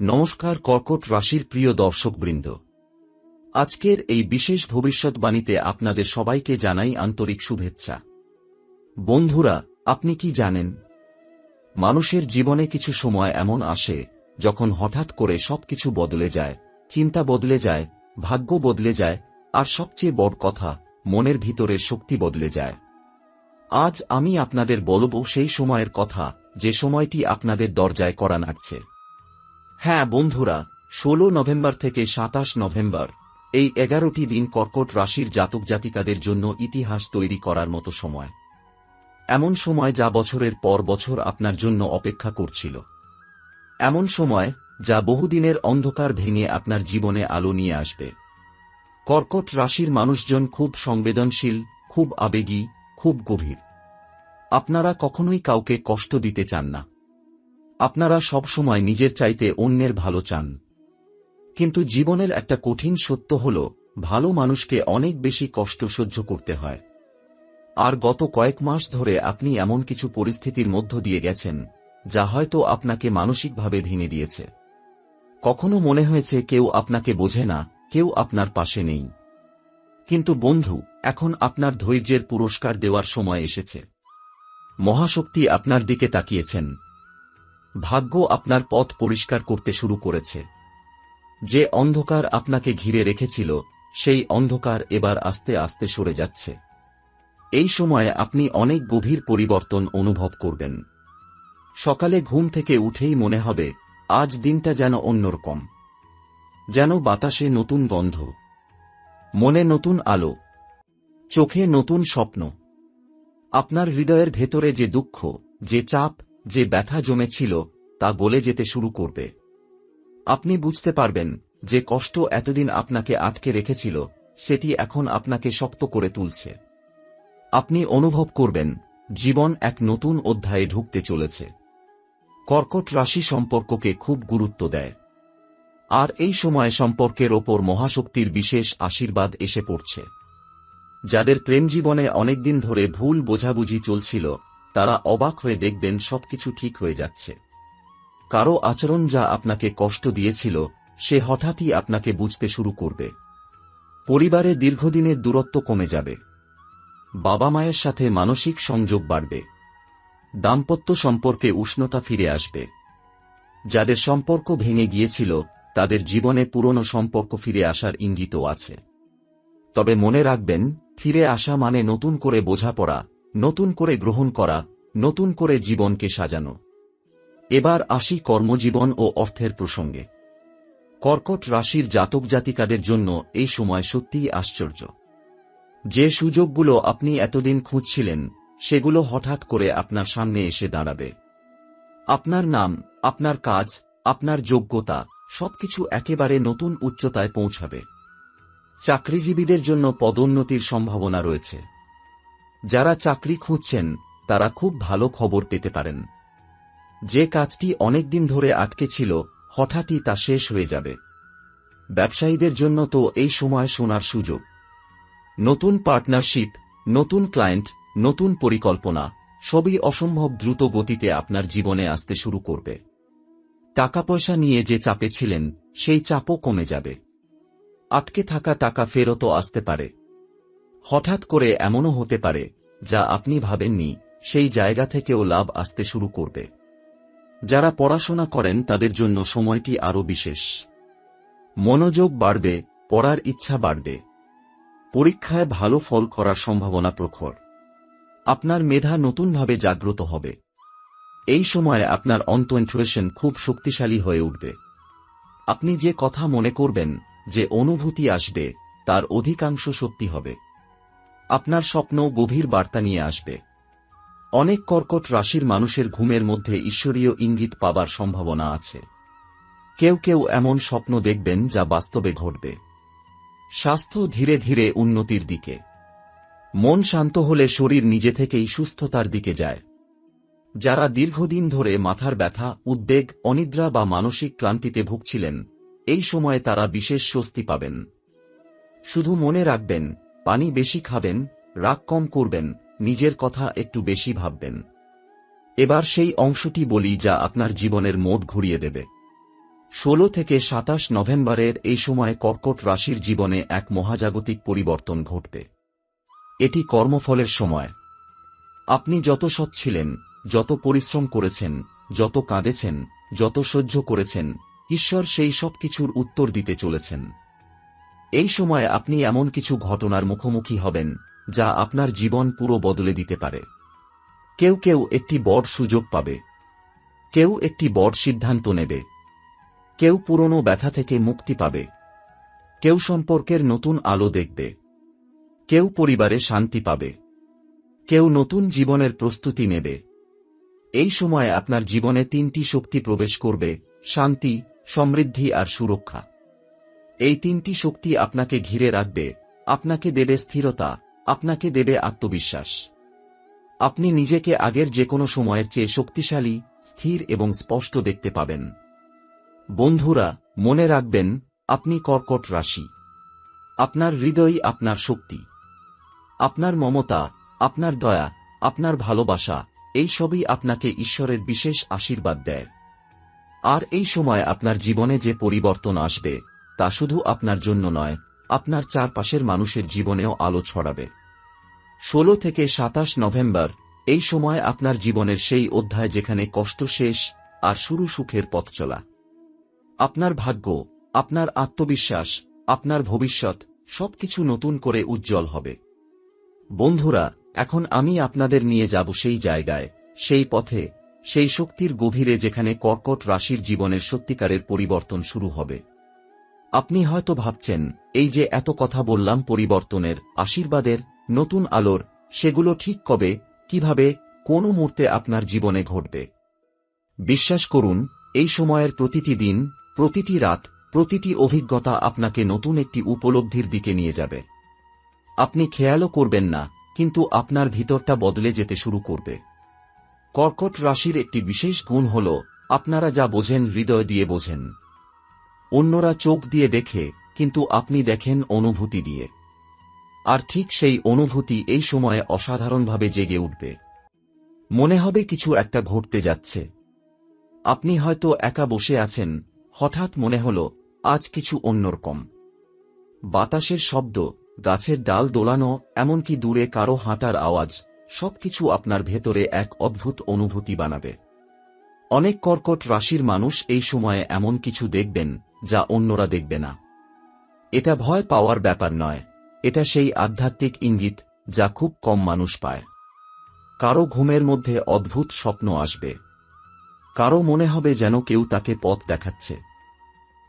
নমস্কার কর্কট রাশির প্রিয় দর্শকবৃন্দ। আজকের এই বিশেষ ভবিষ্যৎবাণীতে আপনাদের সবাইকে জানাই আন্তরিক শুভেচ্ছা। বন্ধুরা, আপনি কি জানেন? মানুষের জীবনে কিছু সময় এমন আসে, যখন হঠাৎ করে সবকিছু বদলে যায়, চিন্তা বদলে যায়, ভাগ্য বদলে যায়, আর সবচেয়ে বড় কথা, মনের ভিতরের শক্তি বদলে যায়। আজ আমি আপনাদের বলব সেই সময়ের কথা, যে সময়টি আপনাদের দরজায় করা নাড়ছে। হ্যাঁ বন্ধুরা ১৬ নভেম্বর থেকে সাতাশ নভেম্বর, এই এগারোটি দিন কর্কট রাশির জাতক জাতিকাদের জন্য ইতিহাস তৈরি করার মতো সময়। এমন সময় যা বছরের পর বছর আপনার জন্য অপেক্ষা করছিল। এমন সময় যা বহুদিনের অন্ধকার ভেঙে আপনার জীবনে আলো নিয়ে আসবে। কর্কট রাশির মানুষজন খুব সংবেদনশীল, খুব আবেগী, খুব গভীর। আপনারা কখনোই কাউকে কষ্ট দিতে চান না। আপনারা সবসময় নিজের চাইতে অন্যের ভালো চান। কিন্তু জীবনের একটা কঠিন সত্য হল, ভালো মানুষকে অনেক বেশি কষ্ট সহ্য করতে হয়। আর গত কয়েক মাস ধরে আপনি এমন কিছু পরিস্থিতির মধ্য দিয়ে গেছেন, যা হয়তো আপনাকে মানসিকভাবে ভেঙে দিয়েছে। কখনো মনে হয়েছে কেউ আপনাকে বোঝে না, কেউ আপনার পাশে নেই। কিন্তু বন্ধু, এখন আপনার ধৈর্যের পুরস্কার দেওয়ার সময় এসেছে। মহাশক্তি আপনার দিকে তাকিয়েছেন ভাগ্য আপনার পথ পরিষ্কার করতে শুরু করেছে। যে অন্ধকার আপনাকে ঘিরে রেখেছিল, সেই অন্ধকার এবার আস্তে আস্তে সরে যাচ্ছে। এই সময়ে আপনি অনেক গভীর পরিবর্তন অনুভব করবেন। সকালে ঘুম থেকে উঠেই মনে হবে, আজ দিনটা যেন অন্যরকম। যেন বাতাসে নতুন গন্ধ। মনে নতুন আলো। চোখে নতুন স্বপ্ন। আপনার হৃদয়ের ভেতরে যে দুঃখ, যে চাপ যে ব্যথা জমেছিল, তা গলে যেতে শুরু করবে। আপনি বুঝতে পারবেন যে কষ্ট এতদিন আপনাকে আটকে রেখেছিল, সেটি এখন আপনাকে শক্ত করে তুলছে। আপনি অনুভব করবেন, জীবন এক নতুন অধ্যায়ে ঢুকতে চলেছে। কর্কট রাশি সম্পর্ককে খুব গুরুত্ব দেয়। আর এই সময় সম্পর্কের ওপর মহাশক্তির বিশেষ আশীর্বাদ এসে পড়ছে। যাদের প্রেম জীবনে অনেকদিন ধরে ভুল বোঝাবুঝি চলছিল তারা অবাক হয়ে দেখবেন সবকিছু ঠিক হয়ে যাচ্ছে। কারও আচরণ যা আপনাকে কষ্ট দিয়েছিল, সে হঠাৎই আপনাকে বুঝতে শুরু করবে। পরিবারে দীর্ঘদিনের দূরত্ব কমে যাবে। বাবা মায়ের সাথে মানসিক সংযোগ বাড়বে। দাম্পত্য সম্পর্কে উষ্ণতা ফিরে আসবে। যাদের সম্পর্ক ভেঙে গিয়েছিল, তাদের জীবনে পুরনো সম্পর্ক ফিরে আসার ইঙ্গিতও আছে। তবে মনে রাখবেন, ফিরে আসা মানে নতুন করে বোঝাপড়া নতুন করে গ্রহণ করা, নতুন করে জীবনকে সাজানো। এবার আসি কর্মজীবন ও অর্থের প্রসঙ্গে। কর্কট রাশির জাতক জাতিকাদের জন্য এই সময় সত্যিই আশ্চর্য। যে সুযোগগুলো আপনি এতদিন খুঁজছিলেন, সেগুলো হঠাৎ করে আপনার সামনে এসে দাঁড়াবে। আপনার নাম, আপনার কাজ, আপনার যোগ্যতা, সবকিছু একেবারে নতুন উচ্চতায় পৌঁছাবে। চাকরিজীবীদের জন্য পদোন্নতির সম্ভাবনা রয়েছে। যারা চাকরি খুঁজছেন, তারা খুব ভালো খবর পেতে পারেন। যে কাজটি অনেকদিন ধরে আটকে ছিল, হঠাৎই তা শেষ হয়ে যাবে। ব্যবসায়ীদের জন্য তো এই সময় শোনার সুযোগ। নতুন পার্টনারশিপ, নতুন ক্লায়েন্ট, নতুন পরিকল্পনা, সবই অসম্ভব দ্রুত গতিতে আপনার জীবনে আসতে শুরু করবে। টাকা পয়সা নিয়ে যে চাপে ছিলেন, সেই চাপও কমে যাবে। আটকে থাকা টাকা ফেরতও আসতে পারে। হঠাৎ করে এমনও হতে পারে, যা আপনি ভাবেননি, সেই জায়গা থেকেও লাভ আসতে শুরু করবে। যারা পড়াশোনা করেন, তাদের জন্য সময়টি আরও বিশেষ। মনোযোগ বাড়বে, পড়ার ইচ্ছা বাড়বে। পরীক্ষায় ভালো ফল করার সম্ভাবনা প্রখর। আপনার মেধা নতুনভাবে জাগ্রত হবে। এই সময়ে আপনার অন্তঃন্ট্রুয়েশন খুব শক্তিশালী হয়ে উঠবে। আপনি যে কথা মনে করবেন, যে অনুভূতি আসবে, তার অধিকাংশ সত্যি হবে। আপনার স্বপ্ন গভীর বার্তা নিয়ে আসবে। অনেক কর্কট রাশির মানুষের ঘুমের মধ্যে ঈশ্বরীয় ইঙ্গিত পাবার সম্ভাবনা আছে। কেউ কেউ এমন স্বপ্ন দেখবেন যা বাস্তবে ঘটবে। স্বাস্থ্য ধীরে ধীরে উন্নতির দিকে। মন শান্ত হলে শরীর নিজে থেকেই সুস্থতার দিকে যায়। যারা দীর্ঘদিন ধরে মাথার ব্যথা, উদ্বেগ, অনিদ্রা বা মানসিক ক্লান্তিতে ভুগছিলেন, এই সময়ে তারা বিশেষ স্বস্তি পাবেন। শুধু মনে রাখবেন পানি বেশি খাবেন, রাগ কম করবেন, নিজের কথা একটু বেশি ভাববেন। এবার সেই অংশটি বলি যা আপনার জীবনের মোড ঘুরিয়ে দেবে। ষোলো থেকে সাতাশ নভেম্বরের এই সময় কর্কট রাশির জীবনে এক মহাজাগতিক পরিবর্তন ঘটবে। এটি কর্মফলের সময়। আপনি যত সৎ ছিলেন, যত পরিশ্রম করেছেন, যত কাঁদেছেন, যত সহ্য করেছেন, ঈশ্বর সেই সব কিছুর উত্তর দিতে চলেছেন। এই সময় আপনি এমন কিছু ঘটনার মুখোমুখি হবেন, যা আপনার জীবন পুরো বদলে দিতে পারে। কেউ কেউ একটি বড় সুযোগ পাবে। কেউ একটি বড় সিদ্ধান্ত নেবে। কেউ পুরনো ব্যথা থেকে মুক্তি পাবে। কেউ সম্পর্কের নতুন আলো দেখবে। কেউ পরিবারে শান্তি পাবে। কেউ নতুন জীবনের প্রস্তুতি নেবে। এই সময় আপনার জীবনে তিনটি শক্তি প্রবেশ করবে, শান্তি, সমৃদ্ধি আর সুরক্ষা। এই তিনটি শক্তি আপনাকে ঘিরে রাখবে, আপনাকে দেবে স্থিরতা, আপনাকে দেবে আত্মবিশ্বাস। আপনি নিজেকে আগের যে কোনো সময়ের চেয়ে শক্তিশালী, স্থির এবং স্পষ্ট দেখতে পাবেন। বন্ধুরা, মনে রাখবেন, আপনি কর্কট রাশি। আপনার হৃদয় আপনার শক্তি। আপনার মমতা, আপনার দয়া, আপনার ভালোবাসা, এই সবই আপনাকে ঈশ্বরের বিশেষ আশীর্বাদ দেয়। আর এই সময় আপনার জীবনে যে পরিবর্তন আসবে তা শুধু আপনার জন্য নয়, আপনার চারপাশের মানুষের জীবনেও আলো ছড়াবে। ষোলো থেকে সাতাশ নভেম্বর, এই সময় আপনার জীবনের সেই অধ্যায় যেখানে কষ্ট শেষ আর শুরু সুখের পথ চলা। আপনার ভাগ্য, আপনার আত্মবিশ্বাস, আপনার ভবিষ্যৎ সবকিছু নতুন করে উজ্জ্বল হবে। বন্ধুরা, এখন আমি আপনাদের নিয়ে যাব সেই জায়গায়, সেই পথে, সেই শক্তির গভীরে যেখানে কর্কট রাশির জীবনের সত্যিকারের পরিবর্তন শুরু হবে। আপনি হয়তো ভাবছেন, এই যে এত কথা বললাম পরিবর্তনের, আশীর্বাদের, নতুন আলোর, সেগুলো ঠিক কবে, কীভাবে, কোন মুহূর্তে আপনার জীবনে ঘটবে। বিশ্বাস করুন, এই সময়ের প্রতিটি দিন, প্রতিটি রাত, প্রতিটি অভিজ্ঞতা আপনাকে নতুন একটি উপলব্ধির দিকে নিয়ে যাবে। আপনি খেয়ালও করবেন না, কিন্তু আপনার ভিতরটা বদলে যেতে শুরু করবে। কর্কট রাশির একটি বিশেষ গুণ হল, আপনারা যা বোঝেন হৃদয় দিয়ে বোঝেন। অন্যরা চোখ দিয়ে দেখে, কিন্তু আপনি দেখেন অনুভূতি দিয়ে। আর ঠিক সেই অনুভূতি এই সময়ে অসাধারণভাবে জেগে উঠবে। মনে হবে কিছু একটা ঘটতে যাচ্ছে। আপনি হয়তো একা বসে আছেন, হঠাৎ মনে হল, আজ কিছু অন্যরকম। বাতাসের শব্দ, গাছের ডাল দোলানো, এমনকি দূরে কারও হাঁটার আওয়াজ, সবকিছু আপনার ভেতরে এক অদ্ভুত অনুভূতি বানাবে। অনেক কর্কট রাশির মানুষ এই সময়ে এমন কিছু দেখবেন যা অন্যরা দেখবে না। এটা ভয় পাওয়ার ব্যাপার নয়। এটা সেই আধ্যাত্মিক ইঙ্গিত যা খুব কম মানুষ পায়। কারও ঘুমের মধ্যে অদ্ভুত স্বপ্ন আসবে। কারও মনে হবে যেন কেউ তাকে পথ দেখাচ্ছে।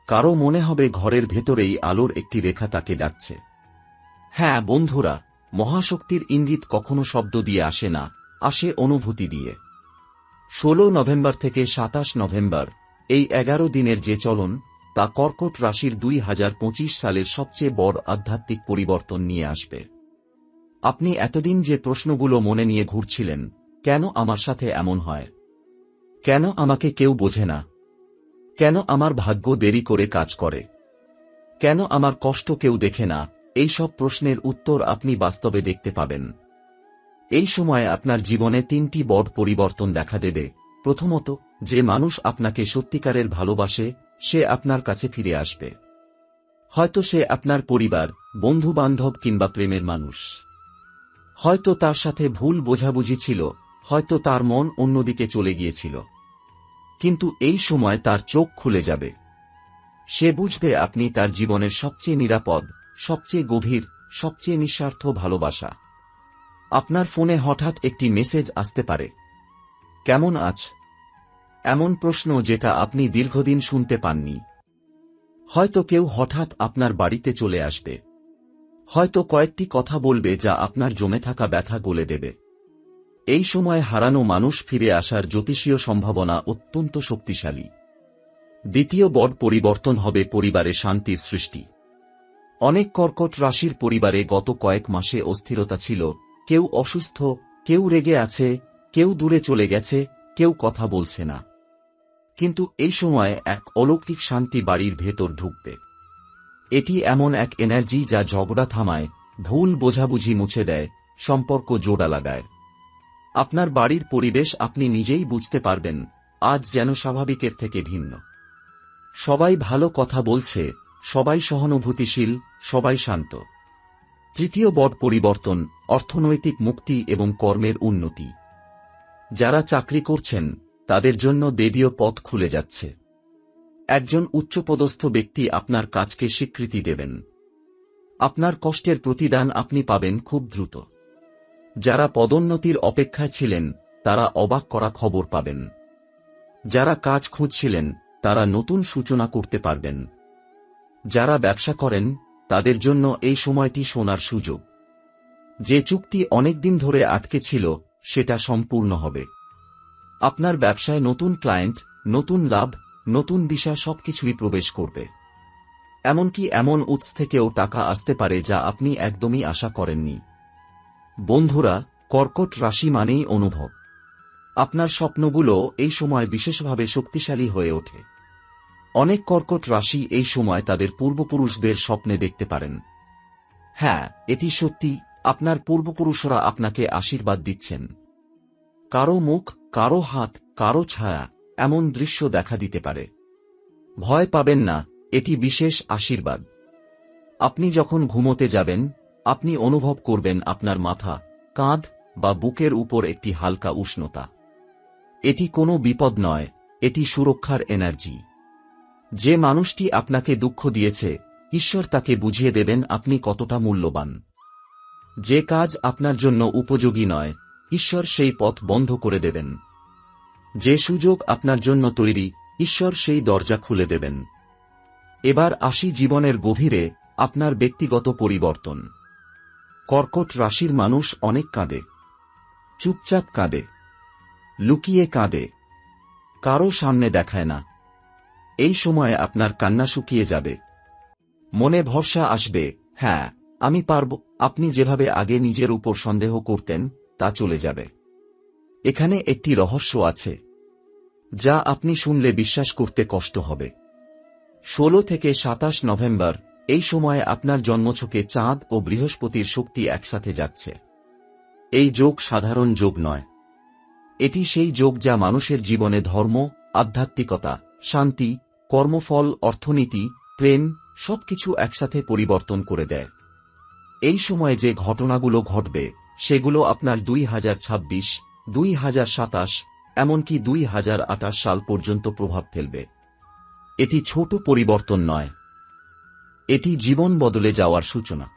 কারও মনে হবে ঘরের ভেতরেই আলোর একটি রেখা তাকে ডাকছে। হ্যাঁ বন্ধুরা, মহাশক্তির ইঙ্গিত কখনো শব্দ দিয়ে আসে না, আসে অনুভূতি দিয়ে। ষোলো নভেম্বর থেকে সাতাশ নভেম্বর, এই এগারো দিনের যে চলন তা কর্কট রাশির দুই হাজার পঁচিশ সালের সবচেয়ে বড় আধ্যাত্মিক পরিবর্তন নিয়ে আসবে। আপনি এতদিন যে প্রশ্নগুলো মনে নিয়ে ঘুরছিলেন, কেন আমার সাথে এমন হয়? কেন আমাকে কেউ বোঝে না? কেন আমার ভাগ্য দেরি করে কাজ করে? কেন আমার কষ্ট কেউ দেখে না? এই সব প্রশ্নের উত্তর আপনি বাস্তবে দেখতে পাবেন। এই সময় আপনার জীবনে তিনটি বড় পরিবর্তন দেখা দেবে। প্রথমত, যে মানুষ আপনাকে সত্যিকারের ভালোবাসে সে আপনার কাছে ফিরে আসবে। হয়তো সে আপনার পরিবার বন্ধু বান্ধব কিংবা প্রেমের মানুষ। হয়তো তার সাথে ভুল বোঝাবুঝি ছিল, হয়তো তার মন অন্যদিকে চলে গিয়েছিল। কিন্তু এই সময় তার চোখ খুলে যাবে। সে বুঝবে আপনি তার জীবনের সবচেয়ে নিরাপদ, সবচেয়ে গভীর, সবচেয়ে নিঃস্বার্থ ভালোবাসা। আপনার ফোনে হঠাৎ একটি মেসেজ আসতে পারে। কেমন আছ? এমন প্রশ্ন যেটা আপনি দীর্ঘদিন শুনতে পাননি। হয়তো কেউ হঠাৎ আপনার বাড়িতে চলে আসবে। হয়তো কয়েকটি কথা বলবে যা আপনার জমে থাকা ব্যথা গলে দেবে। এই সময় হারানো মানুষ ফিরে আসার জ্যোতিষীয় সম্ভাবনা অত্যন্ত শক্তিশালী। দ্বিতীয় বড় পরিবর্তন হবে পরিবারে শান্তির সৃষ্টি। অনেক কর্কট রাশির পরিবারে গত কয়েক মাসে অস্থিরতা ছিল। কেউ অসুস্থ, কেউ রেগে আছে, কেউ দূরে চলে গেছে, কেউ কথা বলছে না। কিন্তু এই সময় এক অলৌকিক শান্তি বাড়ির ভেতর ঢুকবে। এটি এমন এক এনার্জি যা ঝগড়া থামায়, ভুল বোঝাবুঝি মুছে দেয়, সম্পর্ক জোড়া লাগায়। আপনার বাড়ির পরিবেশ আপনি নিজেই বুঝতে পারবেন, আজ যেন স্বাভাবিকের থেকে ভিন্ন। সবাই ভালো কথা বলছে, সবাই সহানুভূতিশীল, সবাই শান্ত। তৃতীয় বট পরিবর্তন, অর্থনৈতিক মুক্তি এবং কর্মের উন্নতি। যারা চাকরি করছেন তাদের জন্য দেবীয় পথ খুলে যাচ্ছে। একজন উচ্চপদস্থ ব্যক্তি আপনার কাজকে স্বীকৃতি দেবেন। আপনার কষ্টের প্রতিদান আপনি পাবেন খুব দ্রুত। যারা পদোন্নতির অপেক্ষায় ছিলেন, তারা অবাক করা খবর পাবেন। যারা কাজ খুঁজছিলেন, তারা নতুন সূচনা করতে পারবেন। যারা ব্যবসা করেন, তাদের জন্য এই সময়টি শোনার সুযোগ। যে চুক্তি অনেকদিন ধরে আটকে ছিল, সেটা সম্পূর্ণ হবে। আপনার ব্যবসায় নতুন ক্লায়েন্ট নতুন লাভ, নতুন দিশা সবকিছুই প্রবেশ করবে। এমনকি এমন উৎস থেকেও টাকা আসতে পারে যা আপনি একদমই আশা করেননি। বন্ধুরা, কর্কট রাশি মানেই অনুভব। আপনার স্বপ্নগুলো এই সময় বিশেষভাবে শক্তিশালী হয়ে ওঠে। অনেক কর্কট রাশি এই সময় তাদের পূর্বপুরুষদের স্বপ্নে দেখতে পারেন। হ্যাঁ এটি সত্যি, আপনার পূর্বপুরুষরা আপনাকে আশীর্বাদ দিচ্ছেন। কারও মুখ, কারও হাত, কারও ছায়া, এমন দৃশ্য দেখা দিতে পারে। ভয় পাবেন না, এটি বিশেষ আশীর্বাদ। আপনি যখন ঘুমোতে যাবেন, আপনি অনুভব করবেন আপনার মাথা, কাঁধ বা বুকের উপর একটি হালকা উষ্ণতা। এটি কোনো বিপদ নয়, এটি সুরক্ষার এনার্জি। যে মানুষটি আপনাকে দুঃখ দিয়েছে, ঈশ্বর তাকে বুঝিয়ে দেবেন আপনি কতটা মূল্যবান। যে কাজ আপনার জন্য উপযোগী নয় ঈশ্বর সেই পথ বন্ধ করে দেবেন। যে সুযোগ আপনার জন্য তৈরি, ঈশ্বর সেই দরজা খুলে দেবেন। এবার আসি জীবনের গভীরে আপনার ব্যক্তিগত পরিবর্তন। কর্কট রাশির মানুষ অনেক কাঁদে। চুপচাপ কাঁদে। লুকিয়ে কাঁদে। কারও সামনে দেখায় না। এই সময়ে আপনার কান্না শুকিয়ে যাবে। মনে ভরসা আসবে হ্যাঁ আমি পারব। আপনি যেভাবে আগে নিজের উপর সন্দেহ করতেন তা চলে যাবে। এখানে একটি রহস্য আছে, যা আপনি শুনলে বিশ্বাস করতে কষ্ট হবে। ষোলো থেকে সাতাশ নভেম্বর, এই সময়ে আপনার জন্মছকে চাঁদ ও বৃহস্পতির শক্তি একসাথে যাচ্ছে। এই যোগ সাধারণ যোগ নয়। এটি সেই যোগ যা মানুষের জীবনে ধর্ম, আধ্যাত্মিকতা, শান্তি, কর্মফল, অর্থনীতি, প্রেম, সবকিছু একসাথে পরিবর্তন করে দেয়। এই সময়ে যে ঘটনাগুলো ঘটবে সেগুলো আপনার দুই হাজার ছাব্বিশ, দুই হাজার সাতাশ, এমনকি দুই হাজার আঠাশ সাল পর্যন্ত প্রভাব ফেলবে। এটি ছোট পরিবর্তন নয়। এটি জীবন বদলে যাওয়ার সূচনা।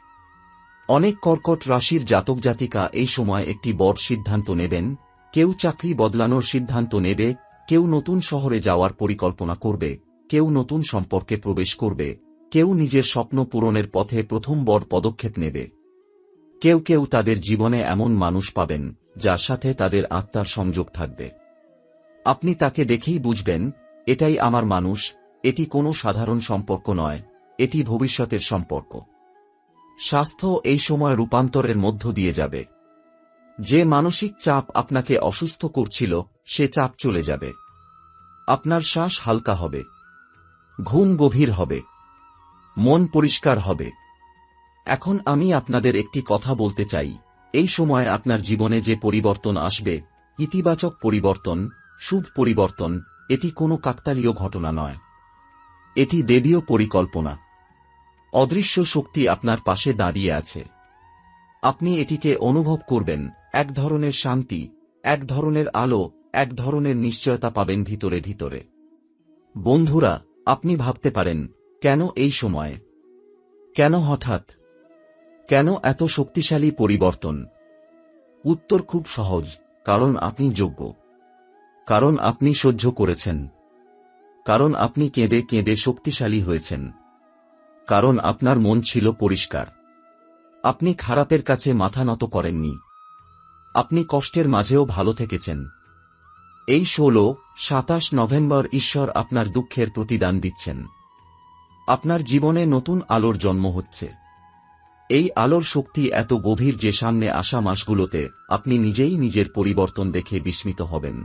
অনেক কর্কট রাশির জাতক জাতিকা এই সময় একটি বড় সিদ্ধান্ত নেবেন, কেউ চাকরি বদলানোর সিদ্ধান্ত নেবে, কেউ নতুন শহরে যাওয়ার পরিকল্পনা করবে, কেউ নতুন সম্পর্কে প্রবেশ করবে, কেউ নিজের স্বপ্ন পূরণের পথে প্রথম বড় পদক্ষেপ নেবে। কেউ কেউ তাদের জীবনে এমন মানুষ পাবেন, যার সাথে তাদের আত্মার সংযোগ থাকবে। আপনি তাকে দেখেই বুঝবেন, এটাই আমার মানুষ, এটি কোনো সাধারণ সম্পর্ক নয়, এটি ভবিষ্যতের সম্পর্ক। স্বাস্থ্য এই সময় রূপান্তরের মধ্য দিয়ে যাবে। যে মানসিক চাপ আপনাকে অসুস্থ করছিল, সে চাপ চলে যাবে। আপনার শ্বাস হালকা হবে। ঘুম গভীর হবে। মন পরিষ্কার হবে। এখন আমি আপনাদের একটি কথা বলতে চাই। এই সময় আপনার জীবনে যে পরিবর্তন আসবে, ইতিবাচক পরিবর্তন, শুভ পরিবর্তন, এটি কোনো কাকতালীয় ঘটনা নয়। এটি দেবীয় পরিকল্পনা। অদৃশ্য শক্তি আপনার পাশে দাঁড়িয়ে আছে। আপনি এটিকে অনুভব করবেন, এক ধরনের শান্তি, এক ধরনের আলো, এক ধরনের নিশ্চয়তা পাবেন ভিতরে ভিতরে। বন্ধুরা, আপনি ভাবতে পারেন, কেন এই সময়? কেন হঠাৎ? কেন এত শক্তিশালী পরিবর্তন? উত্তর খুব সহজ, কারণ আপনি যোগ্য। কারণ আপনি সহ্য করেছেন। কারণ আপনি কেঁদে কেঁদে শক্তিশালী হয়েছেন। কারণ আপনার মন ছিল পরিষ্কার। আপনি খারাপের কাছে মাথা নত করেননি। আপনি কষ্টের মাঝেও ভালো থেকেছেন। এই ষোলো, সাতাশ নভেম্বর ঈশ্বর আপনার দুঃখের প্রতিদান দিচ্ছেন। আপনার জীবনে নতুন আলোর জন্ম হচ্ছে। এই আলোর শক্তি এত গভীর যে সামনে আসা মাসগুলোতে আপনি নিজেই নিজের পরিবর্তন দেখে বিস্মিত হবেন।